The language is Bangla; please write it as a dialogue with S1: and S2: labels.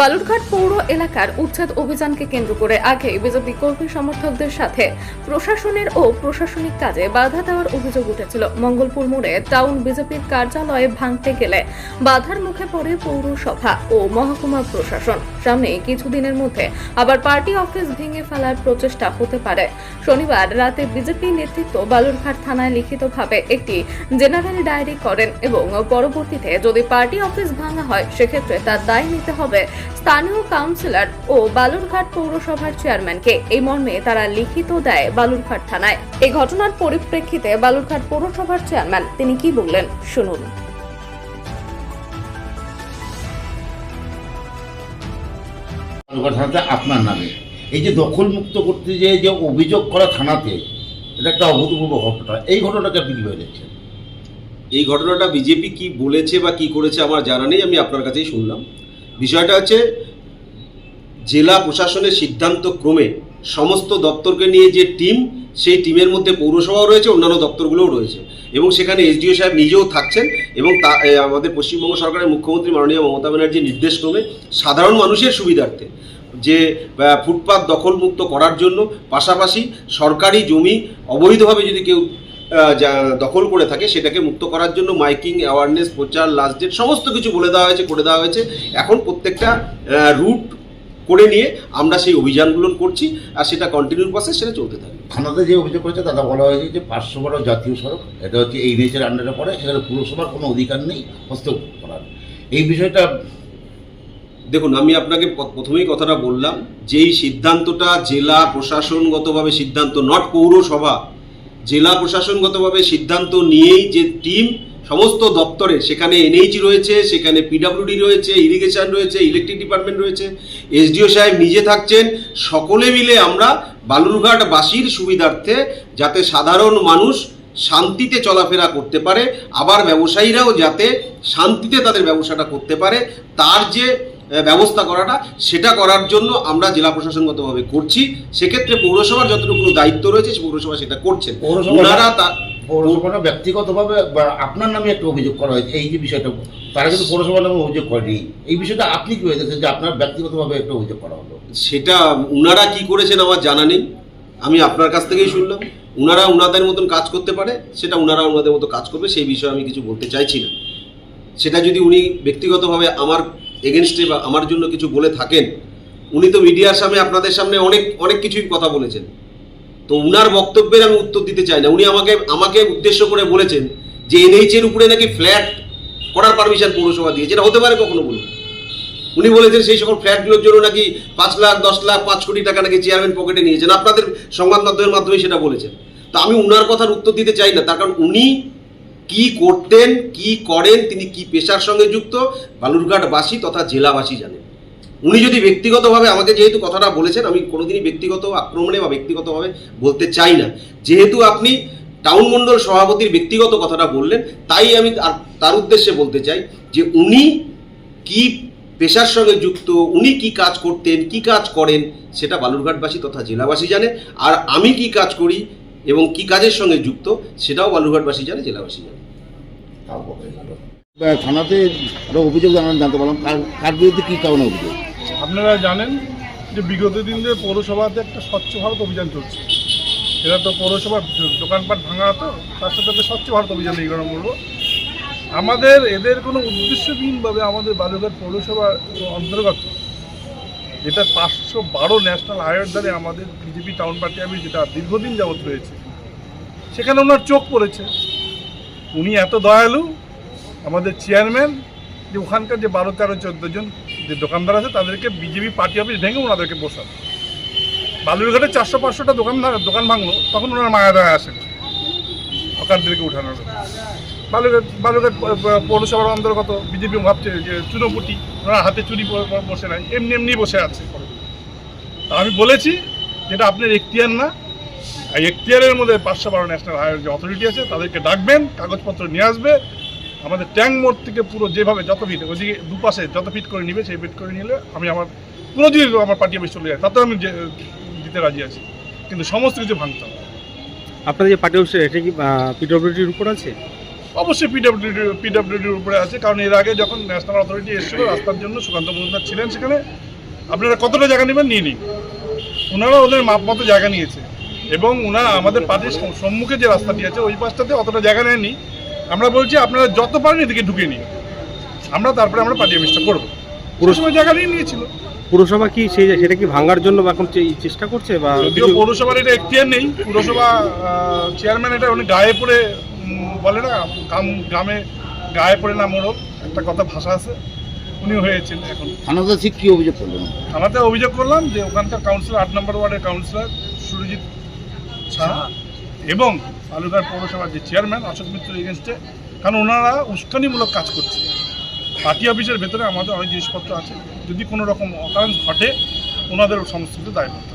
S1: বালুরঘাট পৌর এলাকার উচ্ছেদ অভিযানকে কেন্দ্র করে আগে বিজেপি কর্মী সমর্থকদের সাথে প্রশাসনের ও প্রশাসনিক কাজে বাধা দেওয়ার অভিযোগ উঠেছিল। মঙ্গলপুর মোড়ে টাউন বিজেপির কার্যালয়ে ভাঙতে গেলে বাধার মুখে পড়ে পৌরসভা ও মহকুমা প্রশাসন। সামনে কিছুদিনের মধ্যে আবার পার্টি অফিস ভেঙে ফেলার প্রচেষ্টা হতে পারে। শনিবার রাতে বিজেপি নেতৃত্ব বালুরঘাট থানায় লিখিতভাবে একটি জেনারেল ডায়েরি করেন এবং পরবর্তীতে যদি পার্টি অফিস ভাঙা হয়, সেক্ষেত্রে তার দায় নিতে হবে স্থানীয় কাউন্সিলর ও বালুরঘাট পৌরসভার চেয়ারম্যানকে। এই মর্মে তারা লিখিত দেয় বালুরঘাট থানায়। এই ঘটনার পরিপ্রেক্ষিতে বালুরঘাট পৌরসভার চেয়ারম্যান তিনি কি বললেন, শুনুন।
S2: আপনার নামে। এই যে দখল মুক্ত করতে যে যে অভিযোগ করা থানাতে, এটা একটা অভূতপূর্ব ঘটনা। এই ঘটনাটা আপনি কীভাবে দেখছেন?
S3: এই ঘটনাটা বিজেপি কি বলেছে বা কি করেছে আমার জানা নেই, আমি আপনার কাছেই শুনলাম। বিষয়টা হচ্ছে, জেলা প্রশাসনের সিদ্ধান্ত ক্রমে সমস্ত দপ্তরকে নিয়ে যে টিম সেই টিমের মধ্যে পৌরসভাও রয়েছে, অন্যান্য দপ্তরগুলোও রয়েছে। এবং সেখানে এসডিও সাহেব নিজেও থাকছেন এবং তা আমাদের পশ্চিমবঙ্গ সরকারের মুখ্যমন্ত্রী মাননীয় মমতা ব্যানার্জির নির্দেশ ক্রমে সাধারণ মানুষের সুবিধার্থে যে ফুটপাত দখলমুক্ত করার জন্য পাশাপাশি সরকারি জমি অবৈধভাবে যদি কেউ দখল করে থাকে, সেটাকে মুক্ত করার জন্য মাইকিং অ্যাওয়ারনেস প্রচার লাস্ট ডেট সমস্ত কিছু বলে দেওয়া হয়েছে, করে দেওয়া হয়েছে। এখন প্রত্যেকটা রুট করে নিয়ে আমরা সেই অভিযানগুলো করছি, আর সেটা কন্টিনিউ প্রসেস সেটা চলতে থাকবে।
S2: থানাতে যে অভিযোগ করেছে, দাদা বলা হয়েছে যে পাঁচশো বারো জাতীয় সড়ক, এটা হচ্ছে এই নেচের আন্ডারে পড়ে, সেখানে পুরসভার কোনো অধিকার নেই হস্তক্ষেপ করার এই বিষয়টা
S3: দেখুন, আমি আপনাকে প্রথমেই কথাটা বললাম, যেই সিদ্ধান্তটা জেলা প্রশাসনগতভাবে সিদ্ধান্ত নট পৌরসভা, জেলা প্রশাসনগতভাবে সিদ্ধান্ত নিয়েই যে টিম সমস্ত দপ্তরে সেখানে এনএইচ রয়েছে সেখানে পিডাব্লিউডি রয়েছে ইরিগেশন রয়েছে ইলেকট্রিক ডিপার্টমেন্ট রয়েছে। এসডিও সাহেব নিজে থাকছেন সকলে মিলে আমরা বালুরঘাটবাসীর সুবিধার্থে যাতে সাধারণ মানুষ শান্তিতে চলাফেরা করতে পারে আবার ব্যবসায়ীরাও যাতে শান্তিতে তাদের ব্যবসাটা করতে পারে তার যে ব্যবস্থা করাটা সেটা করার জন্য আমরা জেলা প্রশাসনগতভাবে করছি। সেক্ষেত্রে পৌরসভার যতটুকু দায়িত্ব রয়েছে সে পৌরসভা সেটা করছেন। ওনারা তা
S2: পৌরসভাটা ব্যক্তিগতভাবে আপনার নামে একটা অভিযোগ করা হয়েছে, এই যে বিষয়টা, তারা কিন্তু পৌরসভার নামে অভিযোগ করেনি। এই বিষয়টা আপনি কীভাবে দেখছেন যে আপনার ব্যক্তিগতভাবে একটা অভিযোগ করা হলো?
S3: সেটা উনারা কি করেছেন আমার জানা নেই। আমি আপনার কাছ থেকেই শুনলাম। উনারা উনাদের মতন কাজ করতে পারে, সেটা উনারা ওনাদের মতো কাজ করবে, সেই বিষয়ে আমি কিছু বলতে চাইছি না। সেটা যদি উনি ব্যক্তিগতভাবে আমার এগেনস্টে বা আমার জন্য কিছু বলে থাকেন, উনি তো মিডিয়ার সামনে আপনাদের সামনে অনেক অনেক কিছুই কথা বলেছেন। তো উনার বক্তব্যের আমি উত্তর দিতে চাই না। উনি আমাকে আমাকে উদ্দেশ্য করে বলেছেন যে এনএইচ এর উপরে নাকি ফ্ল্যাট করার পারমিশন পৌরসভা দিয়েছে। এটা হতে পারে কখনো বলুন? উনি বলেছেন সেই সকল ফ্ল্যাটগুলোর জন্য নাকি পাঁচ লাখ, দশ লাখ, পাঁচ কোটি টাকা নাকি চেয়ারম্যান পকেটে নিয়েছেন। আপনাদের সংবাদ মাধ্যমের মাধ্যমে সেটা বলেছেন। তো আমি উনার কথার উত্তর দিতে চাই না। তার কারণ উনি কি করতেন, কি করেন, তিনি কি পেশার সঙ্গে যুক্ত? বালুরঘাটবাসী তথা জেলাবাসী জানেন। উনি যদি ব্যক্তিগতভাবে আমাকে যেহেতু কথাটা বলেছেন, আমি কোনোদিনই ব্যক্তিগত আক্রমণে বা ব্যক্তিগতভাবে বলতে চাই না। যেহেতু আপনি টাউন মণ্ডল সভাপতির ব্যক্তিগত কথাটা বললেন, তাই আমি তার- উদ্দেশ্যে বলতে চাই যে উনি কি পেশার সঙ্গে যুক্ত, উনি কি কাজ করতেন, কি কাজ করেন, সেটা বালুরঘাটবাসী তথা জেলাবাসী জানে। আর আমি কি কাজ করি এবং কি কাজের সঙ্গে যুক্ত, সেটাও বালুরঘাটবাসী জানে, জেলাবাসী জানে।
S2: থানাতে আরও অভিযোগ জানান, জানতে পারলাম। কার বিরুদ্ধে কী কারণে অভিযোগ?
S4: আপনারা জানেন যে বিগত দিন ধরে পৌরসভাতে একটা স্বচ্ছ ভারত অভিযান চলছে। এটা তো পৌরসভার দোকানপাট ভাঙা তো, তার সাথে একটা স্বচ্ছ ভারত অভিযান এই কারণে বলব আমাদের এদের কোনো উদ্দেশ্যহীনভাবে আমাদের বালুরঘাট পৌরসভার অন্তর্গত, যেটা পাঁচশো বারো ন্যাশনাল হাইওয়ের দ্বারে আমাদের বিজেপি টাউন পার্টি আমি যেটা দীর্ঘদিন যাবৎ রয়েছে, সেখানে ওনার চোখ পড়েছে। উনি এত দয়ালু আমাদের চেয়ারম্যান যে ওখানকার যে বারো, তেরো, চোদ্দ জন যে দোকানদার আছে, তাদেরকে বিজেপি পার্টি অফিস ভেঙে ওনাদেরকে বসান বালুরঘাটে চারশো পাঁচশোটা দোকান দোকান ভাঙলো, তখন ওনার মায়া দয়া আসেন। হকারদেরকে উঠানোর বালুরঘাট বালুরঘাট পৌরসভার অন্তর্গত বিজেপি ভাবছে যে চুনোপুটি ওনার হাতে চুরি বসে নাই, এমনি এমনি বসে আছে। আমি বলেছি, যেটা আপনার এখতিয়ার না এখতিয়ারের মধ্যে পাঁচশো বারো ন্যাশনাল হাইওয়ে যে অথরিটি আছে, তাদেরকে ডাকবেন, কাগজপত্র নিয়ে আসবে আমাদের ট্যাঙ্ক মোড় থেকে পুরো যেভাবে যত ফিট ওদিকে দুপাশে যত ফিট করে নিবে সেই ফিট করে নিলে আমি আমার পুরো যদি আমার পার্টি অফিস চলে যায় তাতেও আমি দিতে রাজি আছি। কিন্তু সমস্ত কিছু ভাঙতে হবে।
S5: আপনাদের যে পার্টি অফিসে এটা কি পিডব্লিউডির উপর আছে?
S4: অবশ্যই পিডব্লিউডি পিডব্লিউডির উপরে আছে কারণ এর আগে যখন ন্যাশনাল অথরিটি এসেছিল রাস্তার জন্য সুকান্ত মজুমদার ছিলেন সেখানে আপনারা কতটা জায়গা নেবেন নিয়ে নিন। ওনারা ওদের মাপ মতো জায়গা নিয়েছে এবং ওনারা আমাদের পার্টির সম্মুখে যে রাস্তাটি আছে ওই পাশটাতে অতটা জায়গা নেননি। আমরা বলছি আপনারা যত পারেন এদিকে ঢুকে নিন। আমরা তারপরে আমরা পার্টি অফিসটা করব। পুরো সময় জায়গা নিয়ে নিয়েছিল।
S5: পুরসভা কি সেই সেটা কি ভাঙার জন্য বা এখন চেষ্টা করছে বা
S4: যদিও পৌরসভার এটা এখতিয়ার নেই। পুরসভা চেয়ারম্যান এটা উনি গায়ে পড়ে বলে না গাম গ্রামে গায়ে পড়ে না মোড়ক। একটা কথা ভাষা আছে। উনি হয়েছেন এখন।
S2: থানাতে ঠিক কী অভিযোগ করলেন?
S4: থানাতে অভিযোগ করলাম যে ওখানকার কাউন্সিলর আট নম্বর ওয়ার্ডের কাউন্সিলর সুরজিৎ সাহা এবং আলুঘাট পৌরসভার যে চেয়ারম্যান অশোক মিত্র এগেনস্টে কারণ ওনারা উস্কানিমূলক কাজ করছে পার্টি অফিসের ভেতরে আমাদের অনেক জিনিসপত্র আছে যদি কোনো রকম অকারেন্স ঘটে, ওনাদের সমস্ত দায় করতে।